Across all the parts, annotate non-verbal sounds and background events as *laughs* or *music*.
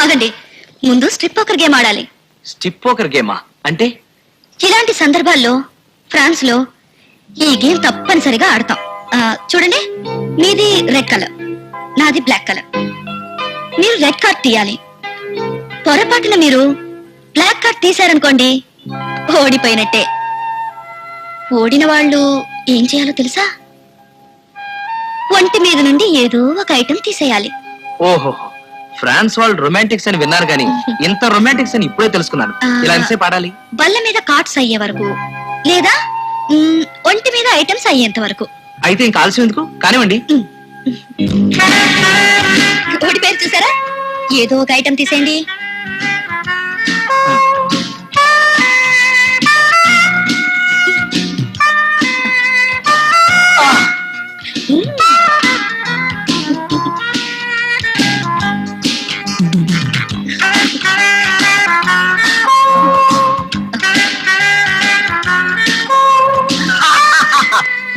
ఆగండి. ముందు strip poker game ఆడాలి. స్టిప్ పోకర్ గేమా అంటే? ఇలాంటి సందర్భాల్లో ఫ్రాన్స్లో ఈ గేమ్ తప్పనిసరిగా ఆడతాం. ఆ, చూడండి. మీది రెడ్ కలర్ నాది బ్లాక్ కలర్ మీరు రెడ్ కార్డ్ తీయాలి. పొరపాటున మీరు బ్లాక్ కార్డ్ తీశారనుకోండి ఓడిపోయినట్టే. ఓడిన వాళ్ళు ఏం చేయాలో తెలుసా? ఒంటి మీద నుండి ఏదో ఒక ఐటెం తీసేయాలి. ఓహో ఫ్రాన్స్ వాళ్ళు రొమాంటిక్స్ అని విన్నారు గాని *laughs* ఇంత రొమాంటిక్స్ అని ఇప్పుడే తెలుసుకున్నాను. ఇలా ఎంతసేపు ఆడాలి? బల్ల మీద కార్డ్స్ అయ్యే వరకు. లేదా మ్, ఒంటి మీద ఐటమ్స్ అయ్యేంత వరకు. అయితే ఇంకా ఆలస్యం ఎందుకు? కానివ్వండి. ఒకటి పేరు చూసారా? ఏదో ఒక ఐటమ్ తీసేయండి.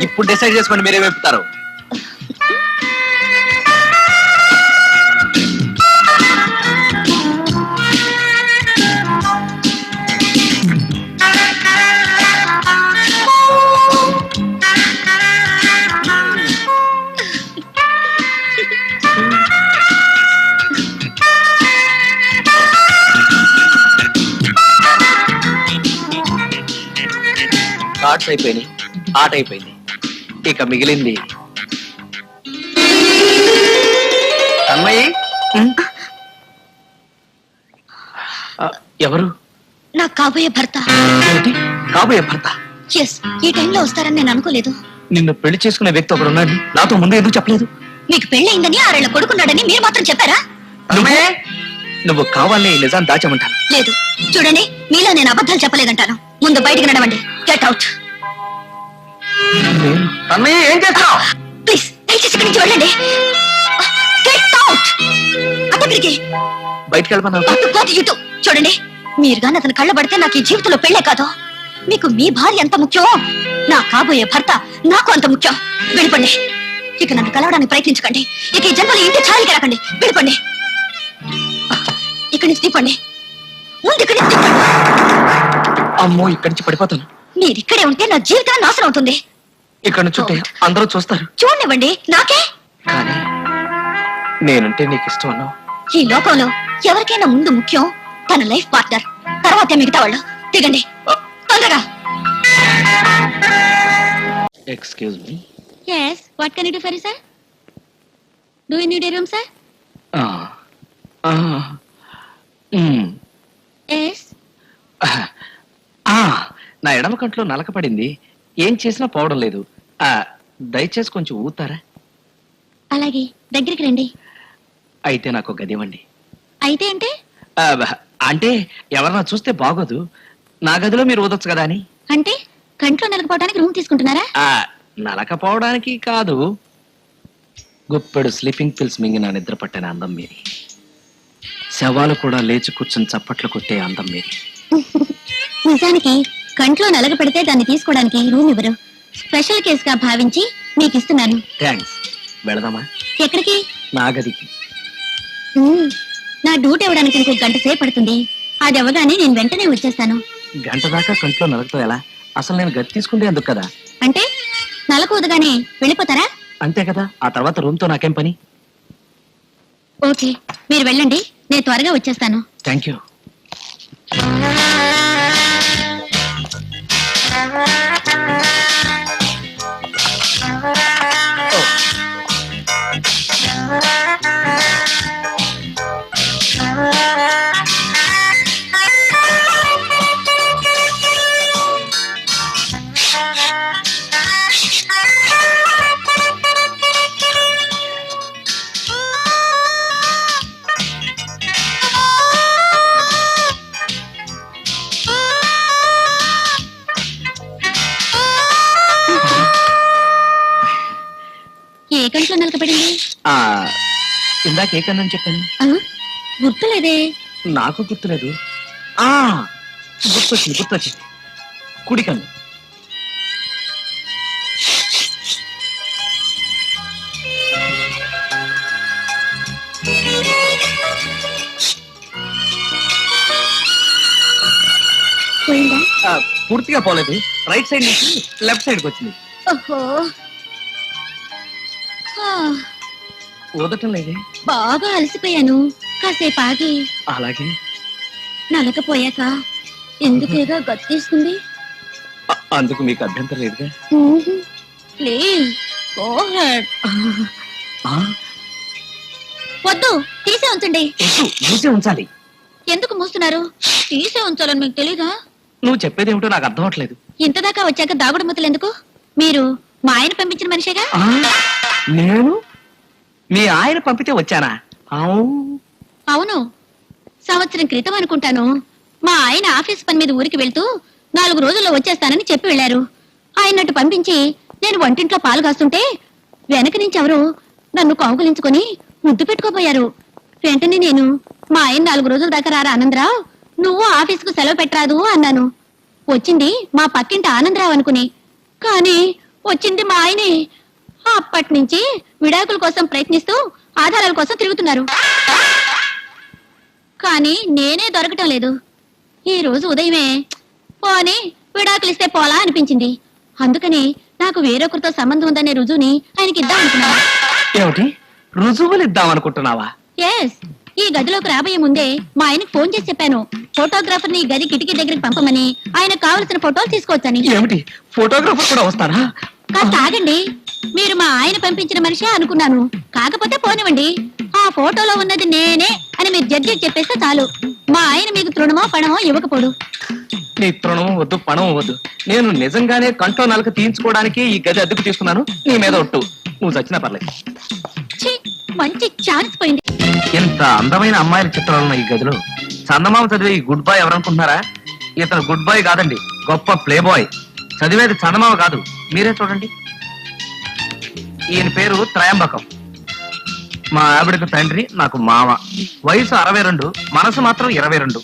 ఇప్పుడు డిసైడ్ చేసుకోండి మీరే వెపుతారు కార్డ్స్ అయిపోయినాయి. ఆట అయిపోయింది. ఇక మిగిలింది. అమ్మాయి? ఎవరు? నాకు కాబోయే భర్త. ఏంటి? కాబోయే భర్త? ఎస్ ఈ టైంలో వస్తారని నేను అనుకోలేదు. నిన్ను పెళ్ళి చేసుకునే వ్యక్తి ఒకడు ఉన్నాడు. నాతో ముందు ఎందుకు చెప్పలేదు? మీకు పెళ్ళయిందని ఆరేళ్ళ కొడుకున్నాడని మీరు మాత్రం చెప్పారా? నువ్వు నువ్వు కావాలని ఈ నిజాన్ని దాచమంటాను. లేదు. చూడండి మీలో నేను అబద్ధాలు చెప్పలేదంటాను. ముందు బయటికి నడవండి. గెట్ అవుట్ అన్నయ్య ఏం చేస్తావు ప్లీజ్ దయచేసి ఇక్కడి నుంచి వెళ్ళండి. గెట్ అవుట్ బయటికి ఇటు చూడండి మీరు గాని అతను కళ్ళబడితే నాకు ఈ జీవితంలో పెళ్ళే కాదు. మీకు మీ భార్య ఎంత ముఖ్యం నా కాబోయే భర్త నాకు అంత ముఖ్యం. వెళ్ళిపండి. ఇక నన్ను కలవడానికి ప్రయత్నించకండి. ఇక ఈ జన్మలో ఇంటి ఛాయకి రాకండి వెళ్ళిపండి. ఇక్కడి నుంచి తిప్పండి ముందు ఇక్కడి నుంచి అమ్మో ఇక్కడి నుంచి పడిపోతాను. మీరు ఇక్కడే ఉంటే నా జీవితం నాశనం అవుతుంది. ఇక్కడ నుంచి అందరూ చూస్తారు. చూడండివ్వండి నాకే? కానీ నేనంటే నీకు ఇష్టం అన్నావు. ఈ లోకంలో ఎవరికైనా ముందు ముఖ్యం తన లైఫ్ పార్ట్నర్ తర్వాతే మిగతా వాళ్ళు. దిగండి. తొందరగా. Excuse me yes what can you do for sir do you need a room sir yes నా ఎడమ కంట్లో నలక పడింది. ఏం చేసినా పోవడం లేదు. ఆ, దయచేసి కొంచెం ఊతారా? అలాగే దగ్గరికి రండి. అయితే నాకు ఒక గది ఇవ్వండి. అయితే అంటే? ఆ, అంటే ఎవరన్నా చూస్తే బాగోదు. నా గదిలో మీరు ఊదొచ్చు కదా అని. అంటే కంట్లో నిలకపోవడానికి రూమ్ తీసుకుంటున్నారా? ఆ, నలకపోవడానికి కాదు. గుప్పెడు స్లీపింగ్ పిల్స్ మింగిన నిద్ర పట్టిన అందం మీది. శవాలు కూడా లేచి కూర్చుని చప్పట్లు కొట్టే అందం మీది. *laughs* నిజానికి కంట్లో నలగ పెడితే దాన్ని తీసుకోవడానికి రూమ్ ఇవ్వరు. స్పెషల్ కేసుగా భావించి మీకు ఇస్తున్నాను థ్యాంక్స్. వెళదామా? ఎక్కడికి? నా గదికి. నా డ్యూటీ ఇవ్వడానికి ఇంకో గంట సేపు పడుతుంది. అది అవ్వగానే నేను వెంటనే వచ్చేస్తాను. గంట దాకా కంట్లో నలకతో ఎలా? అసలు నేను గది తీసుకుంటే ఎందుకు కదా? అంటే? నలకూదగానే వెళ్ళిపోతారా? అంతే కదా? ఆ తర్వాత రూమ్తో నాకేం పని? ఓకే మీరు వెళ్ళండి. నేను త్వరగా వచ్చేస్తాను. Thank you. ఇందాక ఏ కన్నా చెప్పాను? గుర్తులేదే. నాకు గుర్తులేదు. ఆ గుర్తొచ్చింది గుర్తొచ్చింది. కుడి కన్ను. పూర్తిగా పోలేదు. రైట్ సైడ్ నుంచి లెఫ్ట్ సైడ్కి వచ్చింది. ఓహో. ఆ. ఊదటం లేదే. బాగా అలసిపోయాను. కాసేపు ఆగి. అలాగే. నలకపోయాక ఎందుకేగా గత్తేస్తుంది అ- అందుకు మీకు అభ్యంతరం లేదుగా? ప్లీజ్ గో హెడ్ ఆ, వద్దు తీసే ఉంచండి. వద్దు, మూసే ఉంచాలి. ఎందుకు మూస్తున్నారు? తీసే ఉంచాలని మీకు తెలీదా? నువ్వు చెప్పేది ఏమిటో నాకు అర్థం అవట్లేదు. ఇంతదాకా వచ్చాక దాగుడు మూతలు ఎందుకు? మీరు మా ఆయన పంపించిన మనిషిగా? ఆ, నేను? మీ ఆయన పంపితే వచ్చానా? అవును. సంవత్సరం క్రితం అనుకుంటాను. మా ఆయన ఆఫీస్ పని మీద ఊరికి వెళ్తూ నాలుగు రోజుల్లో వచ్చేస్తానని చెప్పి వెళ్ళారు. ఆయనట్టు పంపించి నేను వంటింట్లో పాలు కాస్తుంటే వెనక నుంచి ఎవరు నన్ను కౌగులించుకొని ముద్దు పెట్టుకోపోయారు. వెంటనే నేను మా ఆయన నాలుగు రోజుల దాకా రారా ఆనందరావు? నువ్వు ఆఫీస్కు సెలవు పెట్టరాదు అన్నాను. వచ్చింది మా పక్కింటి ఆనందరావు అనుకుని. కానీ వచ్చింది మా ఆయనే. అప్పటి నుంచి విడాకుల కోసం ప్రయత్నిస్తూ ఆధారాల కోసం తిరుగుతున్నారు. కానీ నేనే దొరకటం లేదు. ఈ రోజు ఉదయమే పోని విడాకులు ఇస్తే పోలా అనిపించింది. అందుకని నాకు వేరొకరితో సంబంధం ఉందనే రుజువుని ఆయనకి ఇద్దాం అనుకున్నాను. ఏమిటి? రుజువులు ఇద్దాం అనుకుంటున్నావా? ఎస్ ఈ గదిలోకి రాబోయే ముందే మా ఆయనకి ఫోన్ చేసి చెప్పాను. ఫోటోగ్రాఫర్ని గది కిటికీ దగ్గరికి పంపమని ఆయనకు కావలసిన ఫోటోలు తీసుకోవచ్చని. ఏమిటి? ఫోటోగ్రాఫర్ కూడా వస్తారా? కాస్త ఆగండి. మీరు మా ఆయన పంపించిన మనిషే అనుకున్నాను. కాకపోతే పోనివ్వండి. ఆ ఫోటోలో ఉన్నది నేనే అని మీరు జడ్జికి చెప్పేస్తే చాలు. మా ఆయన మీకు తృణమో పణమో ఇవ్వకపోడు. నీ తృణం వద్దు పణం వద్దు. నేను నిజంగానే కంట్లో నలక తీయించుకోవడానికి ఈ గది అద్దెకు తీసుకున్నాను. నీ మీద ఒట్టు. నువ్వు చచ్చినా పర్లేదు. ఛీ, మంచి ఛాన్స్ పోయింది. ఇంత అందమైన అమ్మాయిల చిత్రాలు ఉన్న ఈ గదిలో. చందమామ చదివే ఈ గుడ్ బాయ్ ఎవరనుకుంటున్నారా? ఇతను గుడ్ బాయ్ కాదండి గొప్ప ప్లే బాయ్. చదివేది చందమామ కాదు. మీరే చూడండి. ఈయన పేరు త్రయంబకం. మా ఆవిడకు తండ్రి నాకు మామ. వయసు అరవై రెండు మనసు మాత్రం ఇరవై రెండు.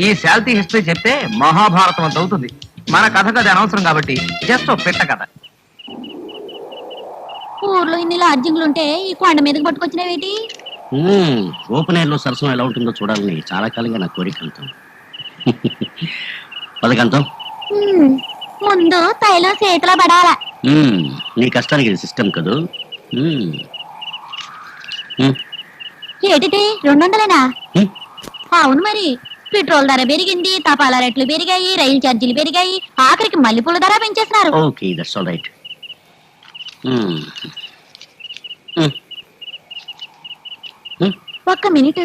ఈ శాల్తీ హిస్టరీ చెప్తే మహాభారతం అంత అవుతుంది. మన కథకు అది అనవసరం కాబట్టి జస్ట్ ఒక పెట్ట కథ. ఊర్లో ఇన్ని లాడ్జింగ్లు ఉంటే ఈ కొండ మీదకి పట్టుకొచ్చినవేటి మ్మ్. ఓపెన్ ఎయిర్లో సరసం ఎలా ఉంటుందో చూడాలని చాలా కాలంగా నా కోరిక అంతం *laughs* పదకంతం హ్మ్, ముందు తైలం చేతిలో పడాల మ్మ్. నీ కష్టానికి ఇది సిస్టమ్ కదూ మ్మ్. మ్మ్. ఏటిటి రెండు వందలేనా మ్మ్. అవును మరి పెట్రోల్ ధర పెరిగింది తపాలా రేట్లు పెరిగాయి రైలు ఛార్జీలు పెరిగాయి ఆఖరికి మల్లెపూల ధర పెంచేస్తున్నారు ఓకే దట్స్ ఆల్ రైట్. ఒక్క మినిట్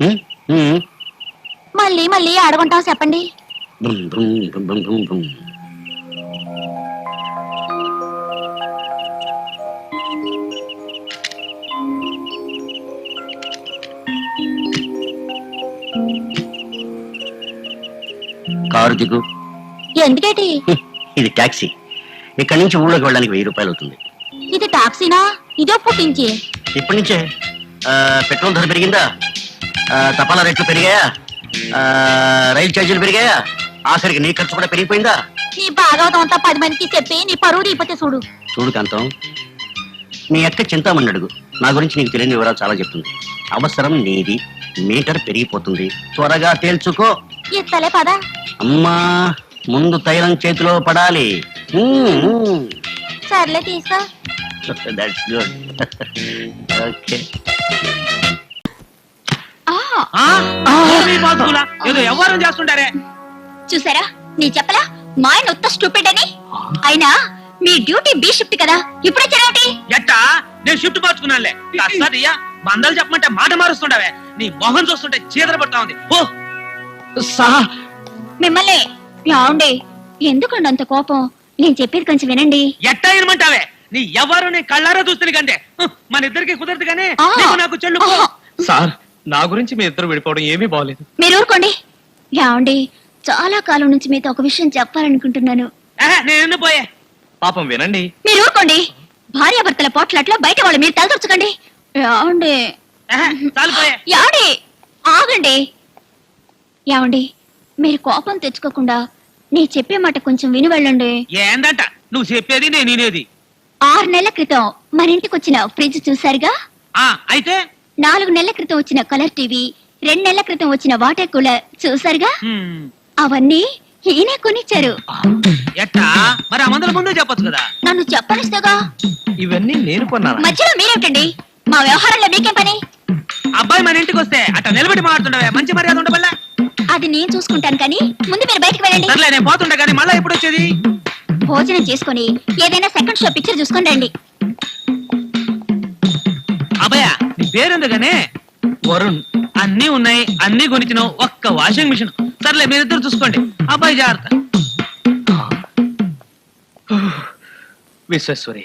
మ్మ్. మ్మ్. మళ్ళీ ఆడుకుంటాం చెప్పండి. కారు దిగు. ఎందుకేటి. *laughs* ఇది ట్యాక్సీ ఇక్కడి నుంచి ఊళ్ళోకి వెళ్ళడానికి వెయ్యి రూపాయలు అవుతుంది. ఇది టాక్సీనా? ఇదో పుట్టించి ఇప్పటి నుంచే. ఆ, పెట్రోల్ ధర పెరిగిందా? ఆ, తపాలా రేట్లు పెరిగాయా? రైలు ఛార్జీలు పెరిగాయా? ఆఖరికి నీ ఖర్చు కూడా పెరిగిపోయిందా? నీ భాగవతం అంతా పది మందికి చెప్పి నీ పరువు తీపోతే చూడు. చూడు కాంతం నీ అక్క చింతామణి అడుగు. నా గురించి నీకు తెలియని వివరాలు చాలా చెప్తుంది. అవసరం నీది మీటర్ పెరిగిపోతుంది. త్వరగా తేల్చుకో. ఎత్తలే పదా. అమ్మా ముందు తైలం చేతిలో పడాలి. సర్లే తీసుకో ఓకే? *laughs* *laughs* ఏదో వ్యవహారం చేస్తుంటారే. చూసారా? నీ చెప్పలా? మా ఆయన ఉత్త స్టూపిడ్ అని. అయినా మీ డ్యూటీ బి షిఫ్ట్ కదా. ఇప్పుడే చెరవటి. ఎట్టా? నేను షిఫ్ట్ మార్చుకున్నానులే. అయ్యా మందలు చెప్పమంటే మాట మారుస్తుండవే. నీ మొహం చూస్తుంటే చీదర పడతా ఉంది. ఓ సార్ మిమ్మల్ని రావండి ఎందుకండి అంత కోపం? నేను చెప్పేది కొంచెం వినండి. ఎట్టా ఏమంటావే నీ ఎవరు నీ కళ్ళారా చూస్తుంది కంటే. మన ఇద్దరికి కుదరదు కానీ. నీకు చెల్లు. సార్ నా గురించి మీ ఇద్దరు విడిపోవడం ఏమీ బాగలేదు మీరు ఊరుకోండి. రావండి చాలా కాలం నుంచి మీతో ఒక విషయం చెప్పాలనుకుంటున్నాను. నేను పోయే? పాపం వినండి. మీరు ఊరుకోండి. భార్యాభర్తల పోట్లాట్లో బయట వాళ్ళు మీరు తలదొచ్చకండి యావండి ఆగండి. యావండి మీరు కోపం తెచ్చుకోకుండా నీ చెప్పే మాట కొంచెం విని వెళ్ళండి. ఏందంట? నువ్వు చెప్పేది నేను వినేది. ఆరు నెలల క్రితం మన ఇంటికి వచ్చిన ఫ్రిడ్జ్ చూసారుగా ఆ అయితే నాలుగు నెలల క్రితం వచ్చిన కలర్ టీవీ రెండు నెలల క్రితం వచ్చిన వాటర్ కూలర్ చూసారుగా. అవన్నీ ఈయనే కొనిచ్చారు. ఎట్టా? మరి ఆ మందుల ముందే చెప్పొచ్చు కదా. నన్ను చెప్పనిస్తేగా? ఇవన్నీ నేను కొన్నాను? మధ్యలో మీరేమిటండి? మా వ్యవహారంలో మీకేం పని? అబ్బాయి మన ఇంటికి వస్తే అట్ట నిలబడి మాట్లాడుతుండవే. మంచి మర్యాద ఉండబల్లా. అది నేను చూసుకుంటాను కానీ ముందు మీరు బయటికి వెళ్ళండి. సర్లే నేను పోతుంటా కానీ మళ్ళా ఎప్పుడు వచ్చేది? భోజనం చేసుకొని ఏదైనా సెకండ్ షో పిక్చర్ చూసుకొని రండి. పేరెందుకనే? వరుణ్ అన్ని ఉన్నాయి అన్ని కొనిచ్చినావు ఒక్క వాషింగ్ మిషన్ సర్లే మీరిద్దరు చూసుకోండి. అబ్బాయి జాగ్రత్త. విశ్వేశ్వరి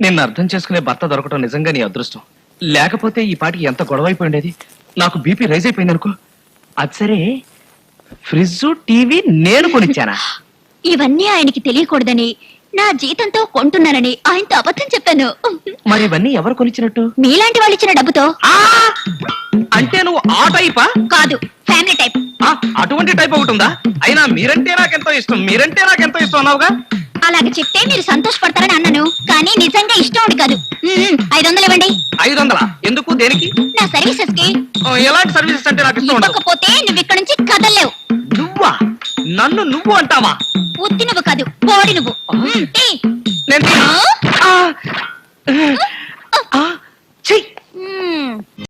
నిన్ను అర్థం చేసుకునే భర్త దొరకటం నిజంగా నీ అదృష్టం. లేకపోతే ఈ పాటికి ఎంత గొడవ అయిపోయిండేది నాకు బీపీ రైజ్ అయిపోయింది అనుకో. అది సరే ఫ్రిడ్జ్ టీవీ నేను కొనిచ్చానా? ఇవన్నీ ఆయనకి తెలియకూడదని నా జీతంతో కొంటున్నానని ఆయనతో అబద్ధం చెప్పాను. మరి ఇవన్నీ ఎవరు కొనిచ్చినట్టు? మీలాంటి వాళ్ళు ఇచ్చిన డబ్బుతో? ఆ! అంటే నువ్వు ఆ టైపా? కాదు ఫ్యామిలీ టైప్. ఆ, అటువంటి టైప్ ఒకటి ఉందా? అయినా మీరంటే నాకెంతో ఇష్టం. మీరంటే నాకెంతో ఇష్టం అన్నావుగా? అలాగే చెప్తే మీరు సంతోషపడతారని అన్నాను. కానీ నిజంగా ఇష్టం ఉండి కాదు. మ్మ్, ఐదు వందలు ఇవ్వండి. ఐదు వందల ఎందుకు? దేనికి? నా సర్వీసెస్కి ఆ, ఎలాంటి సర్వీసెస్ అంటే నాకు ఇష్టం ఉండదు. ఇవ్వకపోతే నువ్వు ఇక్కడ నుంచి కదలలేవు. నువ్వా? నన్ను నువ్వు అంటావా? ఉత్తి నువ్వు కాదు కోడి నువ్వు. నేను